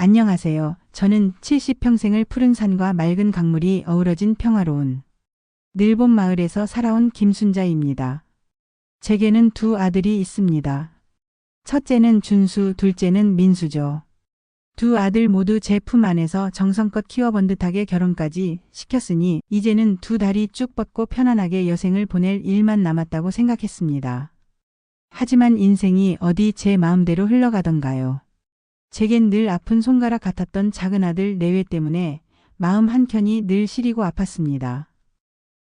안녕하세요. 저는 70평생을 푸른 산과 맑은 강물이 어우러진 평화로운 늘봄 마을에서 살아온 김순자입니다. 제게는 두 아들이 있습니다. 첫째는 준수, 둘째는 민수죠. 두 아들 모두 제 품 안에서 정성껏 키워본 듯하게 결혼까지 시켰으니 이제는 두 다리 쭉 뻗고 편안하게 여생을 보낼 일만 남았다고 생각했습니다. 하지만 인생이 어디 제 마음대로 흘러가던가요. 제겐 늘 아픈 손가락 같았던 작은 아들 내외 때문에 마음 한켠이 늘 시리고 아팠습니다.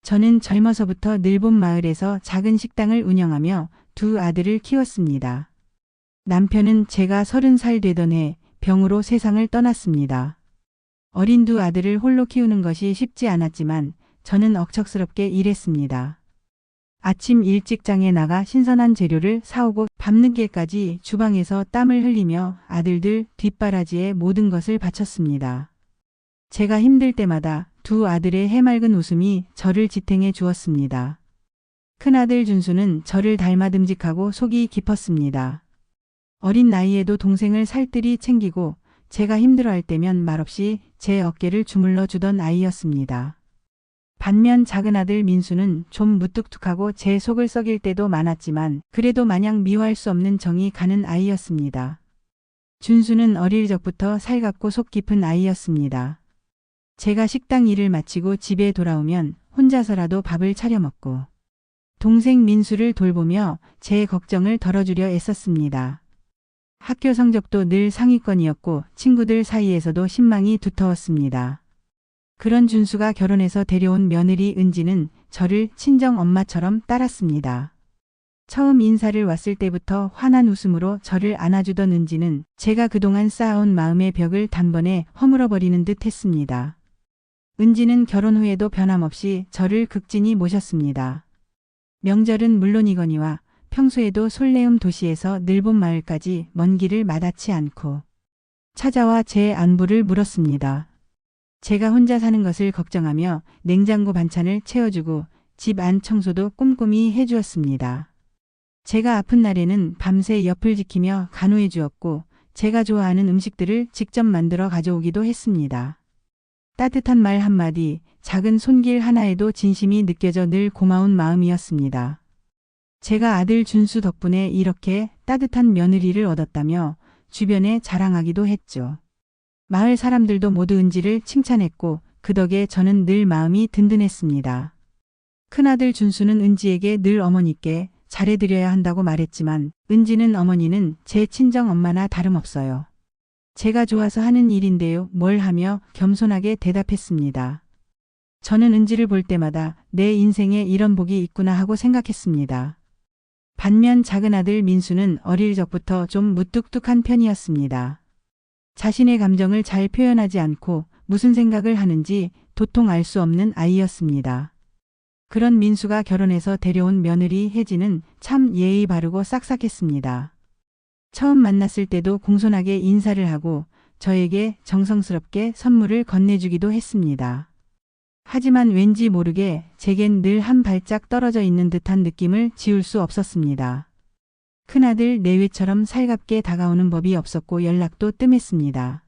저는 젊어서부터 늘봄 마을에서 작은 식당을 운영하며 두 아들을 키웠습니다. 남편은 제가 서른 살 되던 해 병으로 세상을 떠났습니다. 어린 두 아들을 홀로 키우는 것이 쉽지 않았지만 저는 억척스럽게 일했습니다. 아침 일찍장에 나가 신선한 재료를 사오고 밤늦게까지 주방에서 땀을 흘리며 아들들 뒷바라지에 모든 것을 바쳤습니다. 제가 힘들 때마다 두 아들의 해맑은 웃음이 저를 지탱해 주었습니다. 큰아들 준수는 저를 닮아 듬직하고 속이 깊었습니다. 어린 나이에도 동생을 살뜰히 챙기고 제가 힘들어할 때면 말없이 제 어깨를 주물러 주던 아이였습니다. 반면 작은 아들 민수는 좀 무뚝뚝하고 제 속을 썩일 때도 많았지만 그래도 마냥 미워할 수 없는 정이 가는 아이였습니다. 준수는 어릴 적부터 살갑고 속 깊은 아이였습니다. 제가 식당 일을 마치고 집에 돌아오면 혼자서라도 밥을 차려 먹고 동생 민수를 돌보며 제 걱정을 덜어주려 애썼습니다. 학교 성적도 늘 상위권이었고 친구들 사이에서도 신망이 두터웠습니다. 그런 준수가 결혼해서 데려온 며느리 은지는 저를 친정 엄마처럼 따랐습니다. 처음 인사를 왔을 때부터 환한 웃음으로 저를 안아주던 은지는 제가 그동안 쌓아온 마음의 벽을 단번에 허물어버리는 듯 했습니다. 은지는 결혼 후에도 변함없이 저를 극진히 모셨습니다. 명절은 물론이거니와 평소에도 솔레움 도시에서 늘본 마을까지 먼 길을 마다치 않고 찾아와 제 안부를 물었습니다. 제가 혼자 사는 것을 걱정하며 냉장고 반찬을 채워주고 집 안 청소도 꼼꼼히 해주었습니다. 제가 아픈 날에는 밤새 옆을 지키며 간호해 주었고 제가 좋아하는 음식들을 직접 만들어 가져오기도 했습니다. 따뜻한 말 한마디, 작은 손길 하나에도 진심이 느껴져 늘 고마운 마음이었습니다. 제가 아들 준수 덕분에 이렇게 따뜻한 며느리를 얻었다며 주변에 자랑하기도 했죠. 마을 사람들도 모두 은지를 칭찬했고 그 덕에 저는 늘 마음이 든든했습니다. 큰아들 준수는 은지에게 늘 어머니께 잘해드려야 한다고 말했지만 은지는 어머니는 제 친정 엄마나 다름없어요. 제가 좋아서 하는 일인데요. 뭘 하며 겸손하게 대답했습니다. 저는 은지를 볼 때마다 내 인생에 이런 복이 있구나 하고 생각했습니다. 반면 작은 아들 민수는 어릴 적부터 좀 무뚝뚝한 편이었습니다. 자신의 감정을 잘 표현하지 않고 무슨 생각을 하는지 도통 알 수 없는 아이였습니다. 그런 민수가 결혼해서 데려온 며느리 혜지는 참 예의 바르고 싹싹했습니다. 처음 만났을 때도 공손하게 인사를 하고 저에게 정성스럽게 선물을 건네주기도 했습니다. 하지만 왠지 모르게 제겐 늘 한 발짝 떨어져 있는 듯한 느낌을 지울 수 없었습니다. 큰아들 내외처럼 살갑게 다가오는 법이 없었고 연락도 뜸했습니다.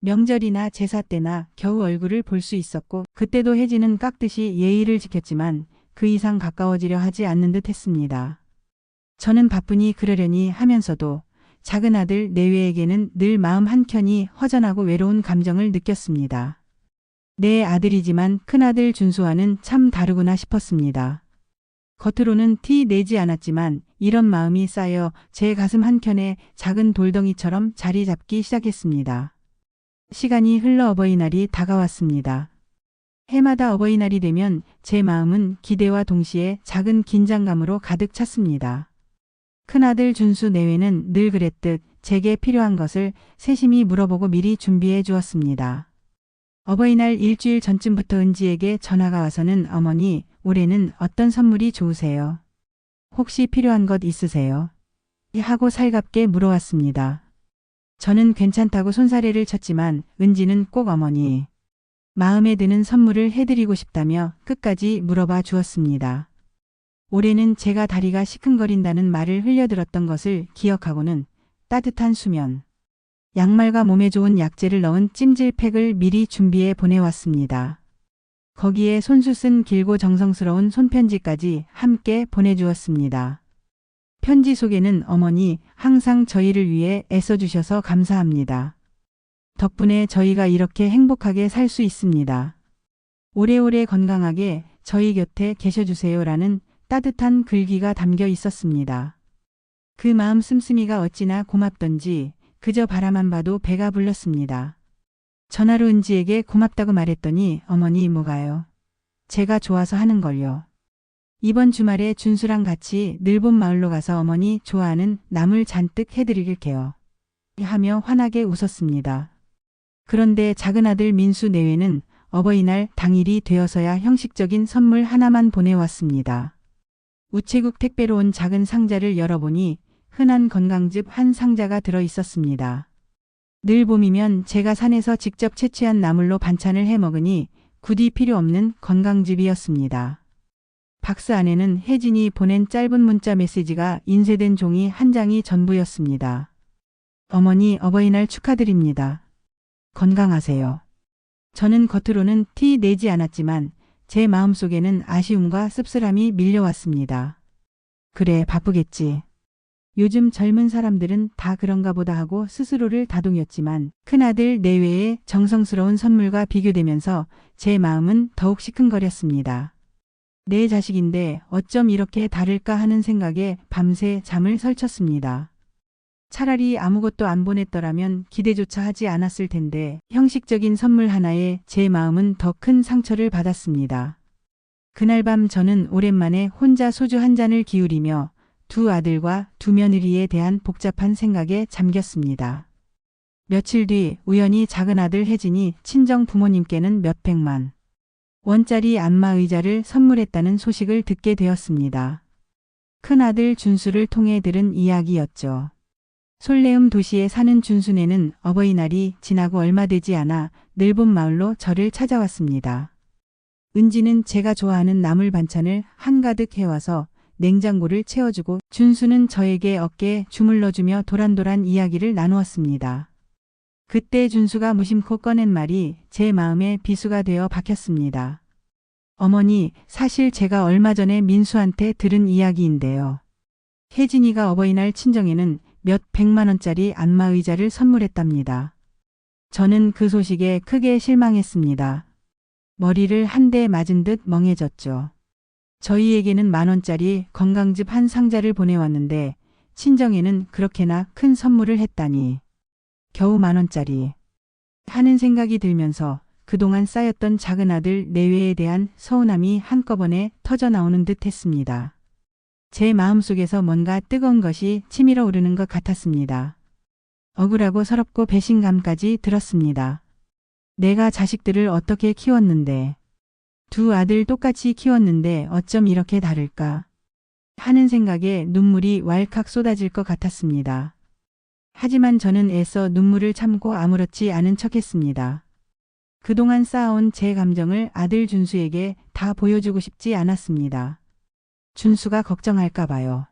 명절이나 제사 때나 겨우 얼굴을 볼 수 있었고 그때도 혜지는 깍듯이 예의를 지켰지만 그 이상 가까워지려 하지 않는 듯 했습니다. 저는 바쁘니 그러려니 하면서도 작은 아들 내외에게는 늘 마음 한켠이 허전하고 외로운 감정을 느꼈습니다. 내 아들이지만 큰아들 준수와는 참 다르구나 싶었습니다. 겉으로는 티 내지 않았지만 이런 마음이 쌓여 제 가슴 한켠에 작은 돌덩이처럼 자리 잡기 시작했습니다. 시간이 흘러 어버이날이 다가왔습니다. 해마다 어버이날이 되면 제 마음은 기대와 동시에 작은 긴장감으로 가득 찼습니다. 큰아들 준수 내외는 늘 그랬듯 제게 필요한 것을 세심히 물어보고 미리 준비해 주었습니다. 어버이날 일주일 전쯤부터 은지에게 전화가 와서는 어머니, 올해는 어떤 선물이 좋으세요? 혹시 필요한 것 있으세요? 하고 살갑게 물어왔습니다. 저는 괜찮다고 손사래를 쳤지만 은지는 꼭 어머니. 마음에 드는 선물을 해드리고 싶다며 끝까지 물어봐 주었습니다. 올해는 제가 다리가 시큰거린다는 말을 흘려들었던 것을 기억하고는 따뜻한 수면, 양말과 몸에 좋은 약재를 넣은 찜질팩을 미리 준비해 보내왔습니다. 거기에 손수 쓴 길고 정성스러운 손편지까지 함께 보내주었습니다. 편지 속에는 어머니 항상 저희를 위해 애써주셔서 감사합니다. 덕분에 저희가 이렇게 행복하게 살 수 있습니다. 오래오래 건강하게 저희 곁에 계셔주세요라는 따뜻한 글귀가 담겨 있었습니다. 그 마음 씀씀이가 어찌나 고맙던지 그저 바라만 봐도 배가 불렀습니다. 전화로 은지에게 고맙다고 말했더니 어머니 뭐가요? 제가 좋아서 하는 걸요. 이번 주말에 준수랑 같이 늘본 마을로 가서 어머니 좋아하는 나물 잔뜩 해드릴게요. 하며 환하게 웃었습니다. 그런데 작은 아들 민수 내외는 어버이날 당일이 되어서야 형식적인 선물 하나만 보내왔습니다. 우체국 택배로 온 작은 상자를 열어보니 흔한 건강즙 한 상자가 들어 있었습니다. 늘 봄이면 제가 산에서 직접 채취한 나물로 반찬을 해 먹으니 굳이 필요 없는 건강즙이었습니다. 박스 안에는 혜진이 보낸 짧은 문자 메시지가 인쇄된 종이 한 장이 전부였습니다. 어머니 어버이날 축하드립니다. 건강하세요. 저는 겉으로는 티 내지 않았지만 제 마음속에는 아쉬움과 씁쓸함이 밀려왔습니다. 그래, 바쁘겠지. 요즘 젊은 사람들은 다 그런가 보다 하고 스스로를 다독였지만 큰아들 내외의 정성스러운 선물과 비교되면서 제 마음은 더욱 시큰거렸습니다. 내 자식인데 어쩜 이렇게 다를까 하는 생각에 밤새 잠을 설쳤습니다. 차라리 아무것도 안 보냈더라면 기대조차 하지 않았을 텐데 형식적인 선물 하나에 제 마음은 더 큰 상처를 받았습니다. 그날 밤 저는 오랜만에 혼자 소주 한 잔을 기울이며 두 아들과 두 며느리에 대한 복잡한 생각에 잠겼습니다. 며칠 뒤 우연히 작은 아들 혜진이 친정 부모님께는 몇백만 원짜리 안마 의자를 선물했다는 소식을 듣게 되었습니다. 큰아들 준수를 통해 들은 이야기였죠. 솔레움 도시에 사는 준수네는 어버이날이 지나고 얼마 되지 않아 늘본 마을로 저를 찾아왔습니다. 은지는 제가 좋아하는 나물 반찬을 한가득 해와서 냉장고를 채워주고 준수는 저에게 어깨에 주물러주며 도란도란 이야기를 나누었습니다. 그때 준수가 무심코 꺼낸 말이 제 마음에 비수가 되어 박혔습니다. 어머니, 사실 제가 얼마 전에 민수한테 들은 이야기인데요. 혜진이가 어버이날 친정에는 몇 백만 원짜리 안마 의자를 선물했답니다. 저는 그 소식에 크게 실망했습니다. 머리를 한 대 맞은 듯 멍해졌죠. 저희에게는 만 원짜리 건강즙 한 상자를 보내왔는데 친정에는 그렇게나 큰 선물을 했다니. 겨우 만 원짜리. 하는 생각이 들면서 그동안 쌓였던 작은 아들 내외에 대한 서운함이 한꺼번에 터져 나오는 듯 했습니다. 제 마음속에서 뭔가 뜨거운 것이 치밀어 오르는 것 같았습니다. 억울하고 서럽고 배신감까지 들었습니다. 내가 자식들을 어떻게 키웠는데, 두 아들 똑같이 키웠는데 어쩜 이렇게 다를까 하는 생각에 눈물이 왈칵 쏟아질 것 같았습니다. 하지만 저는 애써 눈물을 참고 아무렇지 않은 척 했습니다. 그동안 쌓아온 제 감정을 아들 준수에게 다 보여주고 싶지 않았습니다. 준수가 걱정할까 봐요.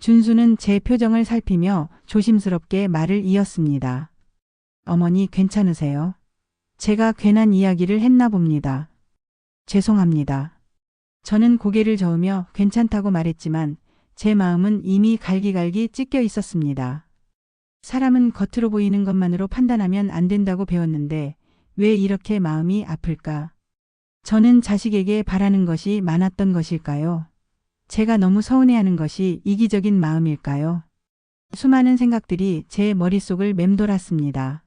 준수는 제 표정을 살피며 조심스럽게 말을 이었습니다. 어머니 괜찮으세요? 제가 괜한 이야기를 했나 봅니다. 죄송합니다. 저는 고개를 저으며 괜찮다고 말했지만 제 마음은 이미 갈기갈기 찢겨 있었습니다. 사람은 겉으로 보이는 것만으로 판단하면 안 된다고 배웠는데 왜 이렇게 마음이 아플까? 저는 자식에게 바라는 것이 많았던 것일까요? 제가 너무 서운해하는 것이 이기적인 마음일까요? 수많은 생각들이 제 머릿속을 맴돌았습니다.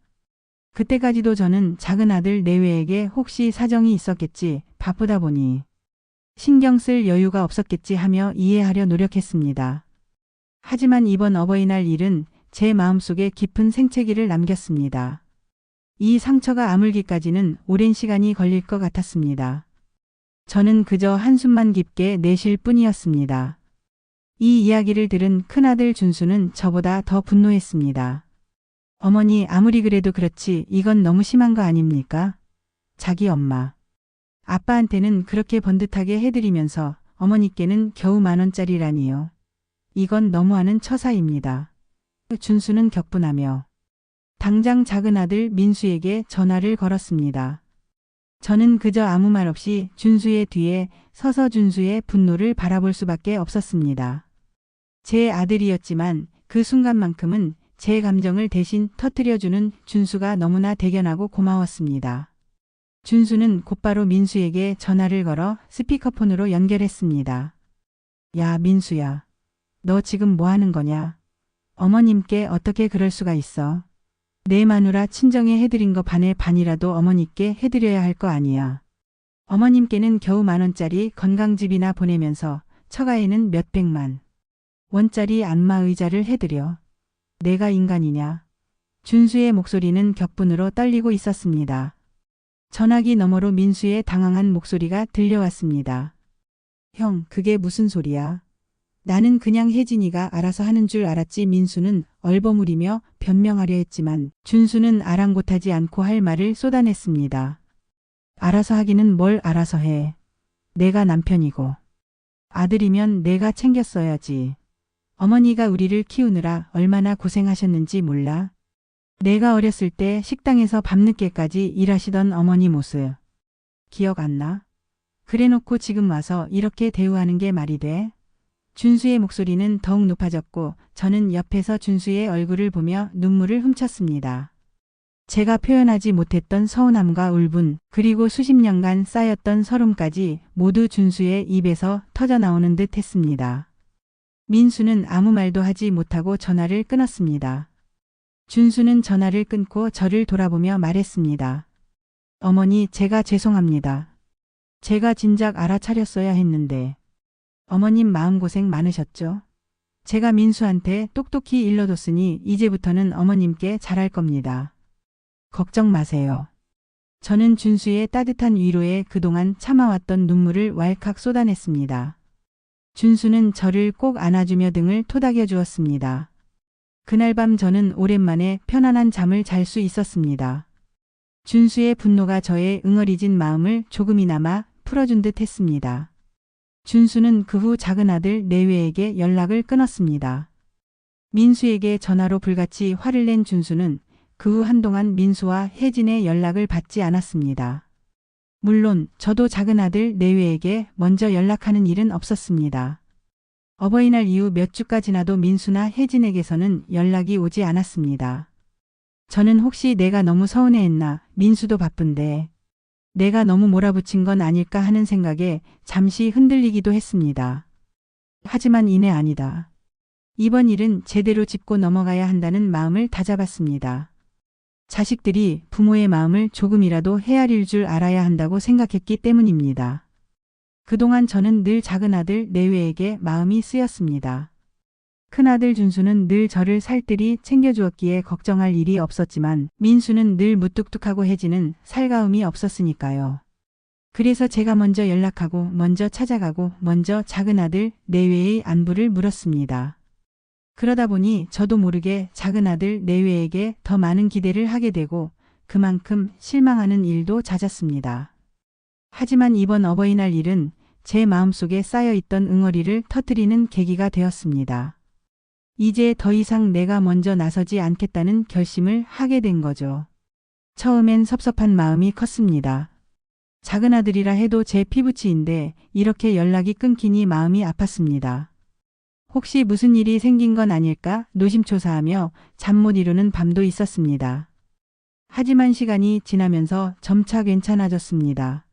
그때까지도 저는 작은 아들 내외에게 혹시 사정이 있었겠지 바쁘다 보니 신경 쓸 여유가 없었겠지 하며 이해하려 노력했습니다. 하지만 이번 어버이날 일은 제 마음속에 깊은 생채기를 남겼습니다. 이 상처가 아물기까지는 오랜 시간이 걸릴 것 같았습니다. 저는 그저 한숨만 깊게 내쉴 뿐이었습니다. 이 이야기를 들은 큰아들 준수는 저보다 더 분노했습니다. 어머니 아무리 그래도 그렇지 이건 너무 심한 거 아닙니까? 자기 엄마. 아빠한테는 그렇게 번듯하게 해드리면서 어머니께는 겨우 만 원짜리라니요. 이건 너무하는 처사입니다. 준수는 격분하며 당장 작은 아들 민수에게 전화를 걸었습니다. 저는 그저 아무 말 없이 준수의 뒤에 서서 준수의 분노를 바라볼 수밖에 없었습니다. 제 아들이었지만 그 순간만큼은 제 감정을 대신 터뜨려주는 준수가 너무나 대견하고 고마웠습니다. 준수는 곧바로 민수에게 전화를 걸어 스피커폰으로 연결했습니다. 야, 민수야. 너 지금 뭐 하는 거냐? 어머님께 어떻게 그럴 수가 있어? 내 마누라 친정에 해드린 거 반에 반이라도 어머니께 해드려야 할 거 아니야. 어머님께는 겨우 만 원짜리 건강집이나 보내면서 처가에는 몇백만 원짜리 안마 의자를 해드려. 내가 인간이냐. 준수의 목소리는 격분으로 떨리고 있었습니다. 전화기 너머로 민수의 당황한 목소리가 들려왔습니다. 형, 그게 무슨 소리야? 나는 그냥 혜진이가 알아서 하는 줄 알았지 민수는 얼버무리며 변명하려 했지만 준수는 아랑곳하지 않고 할 말을 쏟아냈습니다. 알아서 하기는 뭘 알아서 해. 내가 남편이고. 아들이면 내가 챙겼어야지. 어머니가 우리를 키우느라 얼마나 고생하셨는지 몰라. 내가 어렸을 때 식당에서 밤늦게까지 일하시던 어머니 모습. 기억 안 나? 그래 놓고 지금 와서 이렇게 대우하는 게 말이 돼? 준수의 목소리는 더욱 높아졌고 저는 옆에서 준수의 얼굴을 보며 눈물을 훔쳤습니다. 제가 표현하지 못했던 서운함과 울분, 그리고 수십 년간 쌓였던 서름까지 모두 준수의 입에서 터져 나오는 듯 했습니다. 민수는 아무 말도 하지 못하고 전화를 끊었습니다. 준수는 전화를 끊고 저를 돌아보며 말했습니다. 어머니, 제가 죄송합니다. 제가 진작 알아차렸어야 했는데. 어머님 마음고생 많으셨죠? 제가 민수한테 똑똑히 일러뒀으니 이제부터는 어머님께 잘할 겁니다. 걱정 마세요. 저는 준수의 따뜻한 위로에 그동안 참아왔던 눈물을 왈칵 쏟아냈습니다. 준수는 저를 꼭 안아주며 등을 토닥여 주었습니다. 그날 밤 저는 오랜만에 편안한 잠을 잘 수 있었습니다. 준수의 분노가 저의 응어리진 마음을 조금이나마 풀어준 듯 했습니다. 준수는 그 후 작은 아들 내외에게 연락을 끊었습니다. 민수에게 전화로 불같이 화를 낸 준수는 그 후 한동안 민수와 혜진의 연락을 받지 않았습니다. 물론 저도 작은 아들 내외에게 먼저 연락하는 일은 없었습니다. 어버이날 이후 몇 주가 지나도 민수나 혜진에게서는 연락이 오지 않았습니다. 저는 혹시 내가 너무 서운해했나 민수도 바쁜데 내가 너무 몰아붙인 건 아닐까 하는 생각에 잠시 흔들리기도 했습니다. 하지만 이내 아니다. 이번 일은 제대로 짚고 넘어가야 한다는 마음을 다잡았습니다. 자식들이 부모의 마음을 조금이라도 헤아릴 줄 알아야 한다고 생각했기 때문입니다. 그동안 저는 늘 작은 아들 내외에게 마음이 쓰였습니다. 큰아들 준수는 늘 저를 살뜰히 챙겨주었기에 걱정할 일이 없었지만 민수는 늘 무뚝뚝하고 혜진은 살가움이 없었으니까요. 그래서 제가 먼저 연락하고 먼저 찾아가고 먼저 작은 아들 내외의 안부를 물었습니다. 그러다 보니 저도 모르게 작은 아들 내외에게 더 많은 기대를 하게 되고 그만큼 실망하는 일도 잦았습니다. 하지만 이번 어버이날 일은 제 마음속에 쌓여있던 응어리를 터뜨리는 계기가 되었습니다. 이제 더 이상 내가 먼저 나서지 않겠다는 결심을 하게 된 거죠. 처음엔 섭섭한 마음이 컸습니다. 작은 아들이라 해도 제 피부치인데 이렇게 연락이 끊기니 마음이 아팠습니다. 혹시 무슨 일이 생긴 건 아닐까 노심초사하며 잠 못 이루는 밤도 있었습니다. 하지만 시간이 지나면서 점차 괜찮아졌습니다.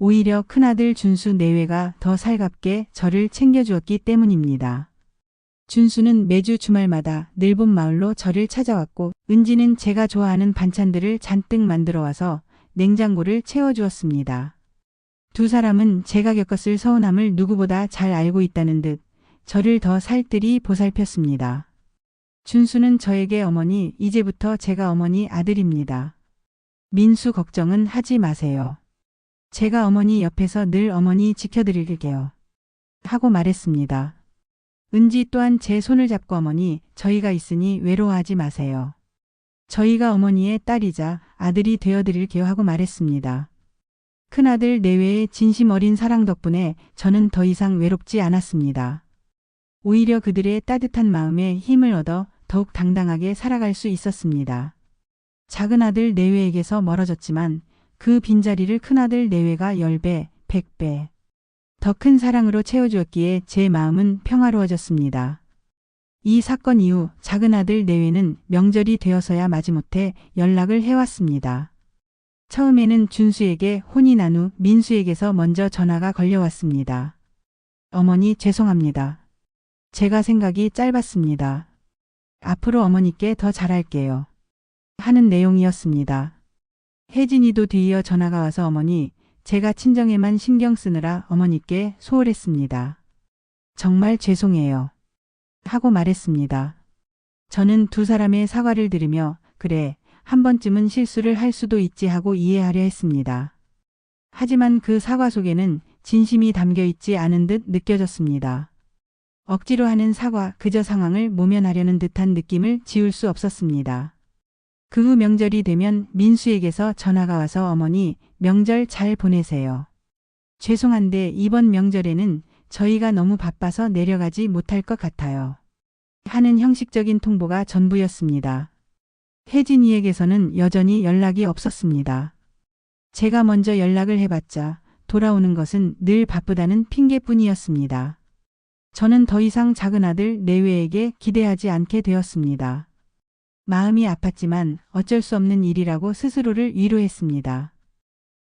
오히려 큰아들 준수 내외가 더 살갑게 저를 챙겨주었기 때문입니다. 준수는 매주 주말마다 늘본 마을로 저를 찾아왔고 은지는 제가 좋아하는 반찬들을 잔뜩 만들어 와서 냉장고를 채워주었습니다. 두 사람은 제가 겪었을 서운함을 누구보다 잘 알고 있다는 듯 저를 더 살뜰히 보살폈습니다. 준수는 저에게 어머니, 이제부터 제가 어머니 아들입니다. 민수 걱정은 하지 마세요. 제가 어머니 옆에서 늘 어머니 지켜드릴게요. 하고 말했습니다. 은지 또한 제 손을 잡고 어머니, 저희가 있으니 외로워하지 마세요. 저희가 어머니의 딸이자 아들이 되어드릴게요 하고 말했습니다. 큰아들 내외의 진심 어린 사랑 덕분에 저는 더 이상 외롭지 않았습니다. 오히려 그들의 따뜻한 마음에 힘을 얻어 더욱 당당하게 살아갈 수 있었습니다. 작은 아들 내외에게서 멀어졌지만 그 빈자리를 큰아들 내외가 10배, 100배 더 큰 사랑으로 채워주었기에 제 마음은 평화로워졌습니다. 이 사건 이후 작은 아들 내외는 명절이 되어서야 마지못해 연락을 해왔습니다. 처음에는 준수에게 혼이 난 후 민수에게서 먼저 전화가 걸려왔습니다. 어머니 죄송합니다. 제가 생각이 짧았습니다. 앞으로 어머니께 더 잘할게요. 하는 내용이었습니다. 혜진이도 뒤이어 전화가 와서 어머니, 제가 친정에만 신경 쓰느라 어머니께 소홀했습니다. 정말 죄송해요. 하고 말했습니다. 저는 두 사람의 사과를 들으며, 그래, 한 번쯤은 실수를 할 수도 있지 하고 이해하려 했습니다. 하지만 그 사과 속에는 진심이 담겨 있지 않은 듯 느껴졌습니다. 억지로 하는 사과, 그저 상황을 모면하려는 듯한 느낌을 지울 수 없었습니다. 그 후 명절이 되면 민수에게서 전화가 와서 어머니 명절 잘 보내세요. 죄송한데 이번 명절에는 저희가 너무 바빠서 내려가지 못할 것 같아요. 하는 형식적인 통보가 전부였습니다. 혜진이에게서는 여전히 연락이 없었습니다. 제가 먼저 연락을 해봤자 돌아오는 것은 늘 바쁘다는 핑계뿐이었습니다. 저는 더 이상 작은 아들 내외에게 기대하지 않게 되었습니다. 마음이 아팠지만 어쩔 수 없는 일이라고 스스로를 위로했습니다.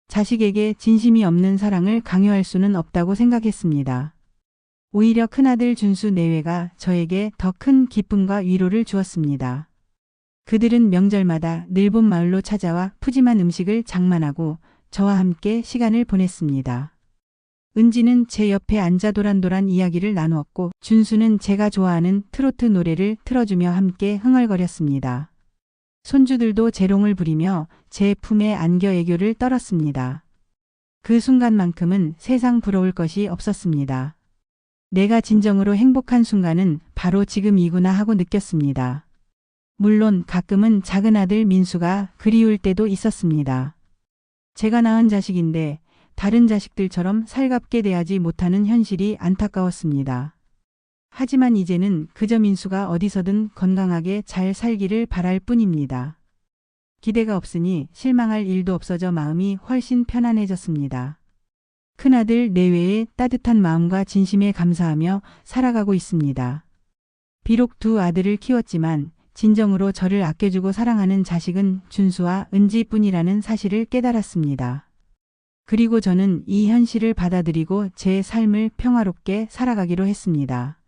자식에게 진심이 없는 사랑을 강요할 수는 없다고 생각했습니다. 오히려 큰아들 준수 내외가 저에게 더 큰 기쁨과 위로를 주었습니다. 그들은 명절마다 늘본 마을로 찾아와 푸짐한 음식을 장만하고 저와 함께 시간을 보냈습니다. 은지는 제 옆에 앉아 도란도란 이야기를 나누었고 준수는 제가 좋아하는 트로트 노래를 틀어주며 함께 흥얼거렸습니다. 손주들도 재롱을 부리며 제 품에 안겨 애교를 떨었습니다. 그 순간만큼은 세상 부러울 것이 없었습니다. 내가 진정으로 행복한 순간은 바로 지금이구나 하고 느꼈습니다. 물론 가끔은 작은 아들 민수가 그리울 때도 있었습니다. 제가 낳은 자식인데 다른 자식들처럼 살갑게 대하지 못하는 현실이 안타까웠습니다. 하지만 이제는 그저 민수가 어디서든 건강하게 잘 살기를 바랄 뿐입니다. 기대가 없으니 실망할 일도 없어져 마음이 훨씬 편안해졌습니다. 큰아들 내외의 따뜻한 마음과 진심에 감사하며 살아가고 있습니다. 비록 두 아들을 키웠지만 진정으로 저를 아껴주고 사랑하는 자식은 준수와 은지뿐이라는 사실을 깨달았습니다. 그리고 저는 이 현실을 받아들이고 제 삶을 평화롭게 살아가기로 했습니다.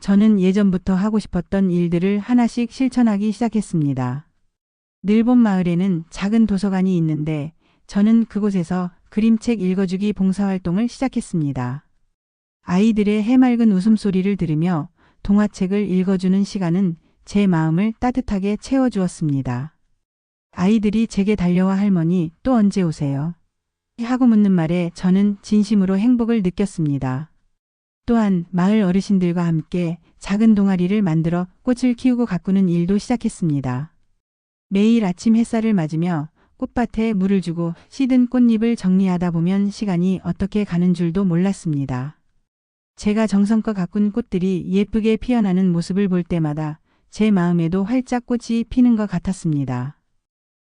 저는 예전부터 하고 싶었던 일들을 하나씩 실천하기 시작했습니다. 늘본 마을에는 작은 도서관이 있는데 저는 그곳에서 그림책 읽어주기 봉사활동을 시작했습니다. 아이들의 해맑은 웃음소리를 들으며 동화책을 읽어주는 시간은 제 마음을 따뜻하게 채워주었습니다. 아이들이 제게 달려와 할머니 또 언제 오세요? 하고 묻는 말에 저는 진심으로 행복을 느꼈습니다. 또한 마을 어르신들과 함께 작은 동아리를 만들어 꽃을 키우고 가꾸는 일도 시작했습니다. 매일 아침 햇살을 맞으며 꽃밭에 물을 주고 시든 꽃잎을 정리하다 보면 시간이 어떻게 가는 줄도 몰랐습니다. 제가 정성껏 가꾼 꽃들이 예쁘게 피어나는 모습을 볼 때마다 제 마음에도 활짝 꽃이 피는 것 같았습니다.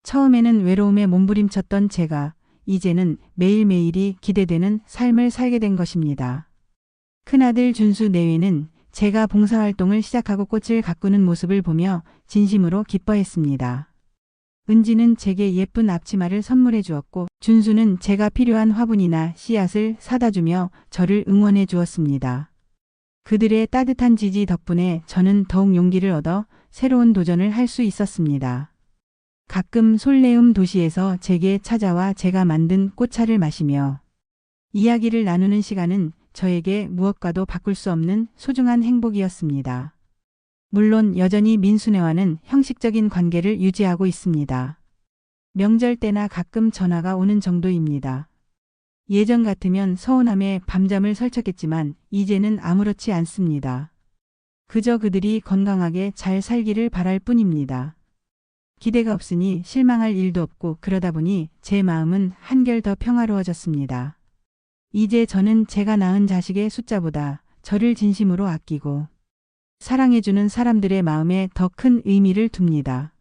처음에는 외로움에 몸부림쳤던 제가 이제는 매일매일이 기대되는 삶을 살게 된 것입니다. 큰아들 준수 내외는 제가 봉사활동을 시작하고 꽃을 가꾸는 모습을 보며 진심으로 기뻐했습니다. 은지는 제게 예쁜 앞치마를 선물해 주었고 준수는 제가 필요한 화분이나 씨앗을 사다 주며 저를 응원해 주었습니다. 그들의 따뜻한 지지 덕분에 저는 더욱 용기를 얻어 새로운 도전을 할 수 있었습니다. 가끔 솔레움 도시에서 제게 찾아와 제가 만든 꽃차를 마시며 이야기를 나누는 시간은 저에게 무엇과도 바꿀 수 없는 소중한 행복이었습니다. 물론 여전히 민수네와는 형식적인 관계를 유지하고 있습니다. 명절 때나 가끔 전화가 오는 정도입니다. 예전 같으면 서운함에 밤잠을 설쳤겠지만 이제는 아무렇지 않습니다. 그저 그들이 건강하게 잘 살기를 바랄 뿐입니다. 기대가 없으니 실망할 일도 없고 그러다 보니 제 마음은 한결 더 평화로워졌습니다. 이제 저는 제가 낳은 자식의 숫자보다 저를 진심으로 아끼고 사랑해주는 사람들의 마음에 더 큰 의미를 둡니다.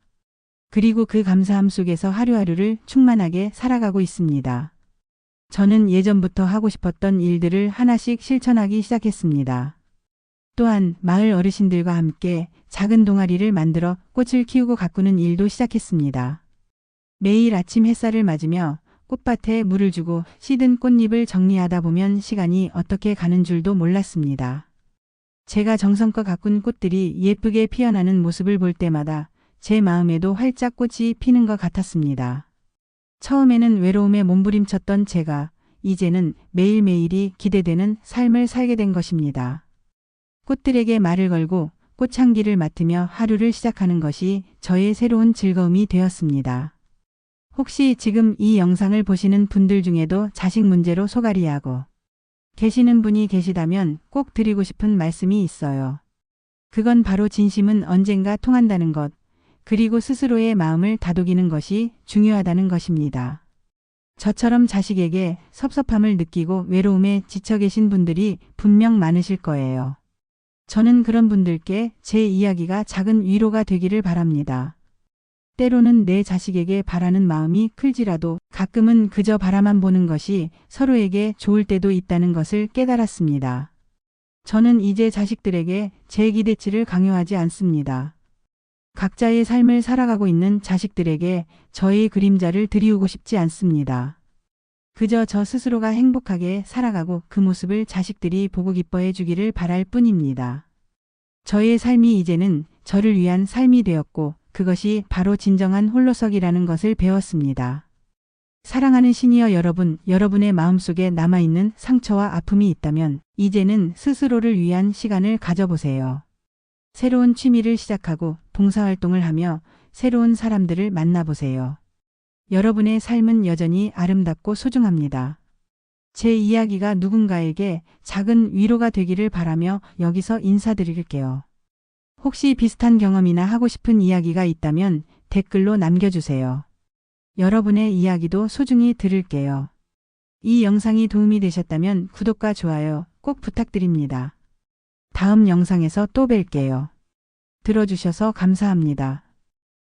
그리고 그 감사함 속에서 하루하루를 충만하게 살아가고 있습니다. 저는 예전부터 하고 싶었던 일들을 하나씩 실천하기 시작했습니다. 또한 마을 어르신들과 함께 작은 동아리를 만들어 꽃을 키우고 가꾸는 일도 시작했습니다. 매일 아침 햇살을 맞으며 꽃밭에 물을 주고 시든 꽃잎을 정리하다 보면 시간이 어떻게 가는 줄도 몰랐습니다. 제가 정성껏 가꾼 꽃들이 예쁘게 피어나는 모습을 볼 때마다 제 마음에도 활짝 꽃이 피는 것 같았습니다. 처음에는 외로움에 몸부림쳤던 제가 이제는 매일매일이 기대되는 삶을 살게 된 것입니다. 꽃들에게 말을 걸고 꽃향기를 맡으며 하루를 시작하는 것이 저의 새로운 즐거움이 되었습니다. 혹시 지금 이 영상을 보시는 분들 중에도 자식 문제로 소갈이하고 계시는 분이 계시다면 꼭 드리고 싶은 말씀이 있어요. 그건 바로 진심은 언젠가 통한다는 것, 그리고 스스로의 마음을 다독이는 것이 중요하다는 것입니다. 저처럼 자식에게 섭섭함을 느끼고 외로움에 지쳐 계신 분들이 분명 많으실 거예요. 저는 그런 분들께 제 이야기가 작은 위로가 되기를 바랍니다. 때로는 내 자식에게 바라는 마음이 클지라도 가끔은 그저 바라만 보는 것이 서로에게 좋을 때도 있다는 것을 깨달았습니다. 저는 이제 자식들에게 제 기대치를 강요하지 않습니다. 각자의 삶을 살아가고 있는 자식들에게 저의 그림자를 드리우고 싶지 않습니다. 그저 저 스스로가 행복하게 살아가고 그 모습을 자식들이 보고 기뻐해 주기를 바랄 뿐입니다. 저의 삶이 이제는 저를 위한 삶이 되었고 그것이 바로 진정한 홀로서기라는 것을 배웠습니다. 사랑하는 시니어 여러분, 여러분의 마음속에 남아있는 상처와 아픔이 있다면 이제는 스스로를 위한 시간을 가져보세요. 새로운 취미를 시작하고 봉사활동을 하며 새로운 사람들을 만나보세요. 여러분의 삶은 여전히 아름답고 소중합니다. 제 이야기가 누군가에게 작은 위로가 되기를 바라며 여기서 인사드릴게요. 혹시 비슷한 경험이나 하고 싶은 이야기가 있다면 댓글로 남겨주세요. 여러분의 이야기도 소중히 들을게요. 이 영상이 도움이 되셨다면 구독과 좋아요 꼭 부탁드립니다. 다음 영상에서 또 뵐게요. 들어주셔서 감사합니다.